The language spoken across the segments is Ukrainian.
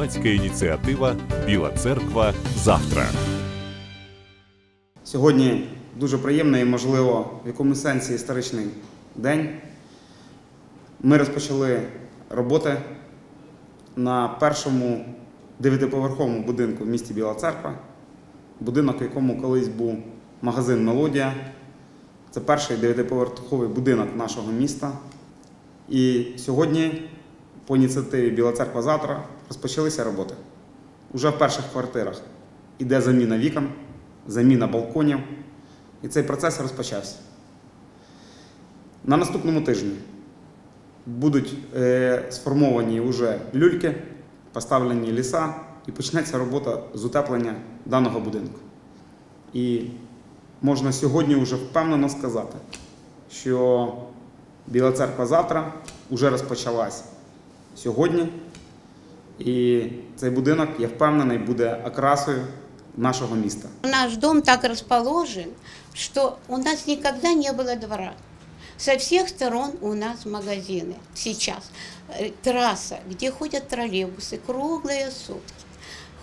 громадська ініціатива Біла церква завтра. Сьогодні дуже приємний і, можливо, в якомусь сенсі історичний день. Ми розпочали роботи на першому дев'ятиповерховому будинку в місті Біла Церква. Будинок, в якому колись був магазин Мелодія. Це перший дев'ятиповерховий будинок нашого міста. І сьогодні, по ініціативі Біла Церква завтра, розпочалися роботи. Уже в перших квартирах іде заміна вікон, заміна балконів. І цей процес розпочався. На наступному тижні будуть е, сформовані вже люльки, поставлені ліса і почнеться робота з утеплення даного будинку. І можна сьогодні вже впевнено сказати, що Біла церква завтра вже розпочалась сьогодні. І цей будинок, я впевнений, буде окрасою нашого міста. Наш дом так расположен, что у нас никогда не было двора. Со всех сторон у нас магазины. Сейчас э, трасса, где ходят троллейбусы круглые сутки.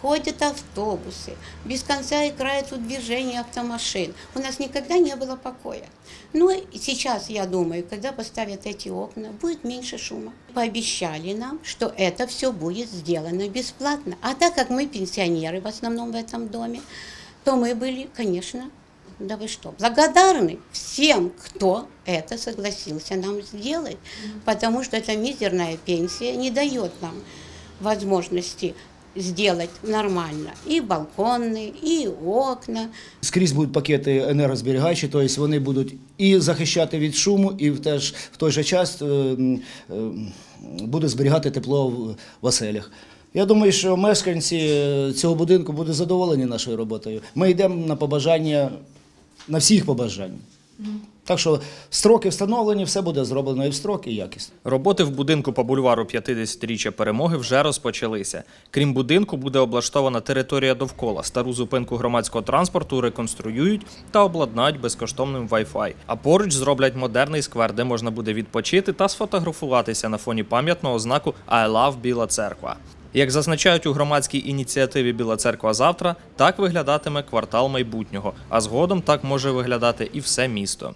Ходят автобусы, без конца играет тут движение автомашин. У нас никогда не было покоя. Ну и сейчас, я думаю, когда поставят эти окна, будет меньше шума. Пообещали нам, что это все будет сделано бесплатно. А так как мы пенсионеры в основном в этом доме, то мы были, конечно, да вы что, благодарны всем, кто это согласился нам сделать, потому что эта мизерная пенсия не дает нам возможности сделать нормально и балконы, и окна, Скрізь будуть пакети енергозберігаючі, тобто вони будуть і захищати від шуму, і в, теж, в той же час е, е, будуть зберігати тепло в, оселях. Я думаю, що мешканці е, цього будинку будуть задоволені нашою роботою. Ми йдемо на побажання, на всіх побажання. Так що строки встановлені, все буде зроблено і в строки, і якісно. Роботи в будинку по бульвару 50-річчя перемоги вже розпочалися. Крім будинку, буде облаштована територія довкола. Стару зупинку громадського транспорту реконструюють та обладнають безкоштовним Wi-Fi. А поруч зроблять модерний сквер, де можна буде відпочити та сфотографуватися на фоні пам'ятного знаку «I love Біла Церква. Як зазначають у громадській ініціативі Біла Церква завтра, так виглядатиме квартал майбутнього, а згодом так може виглядати і все місто.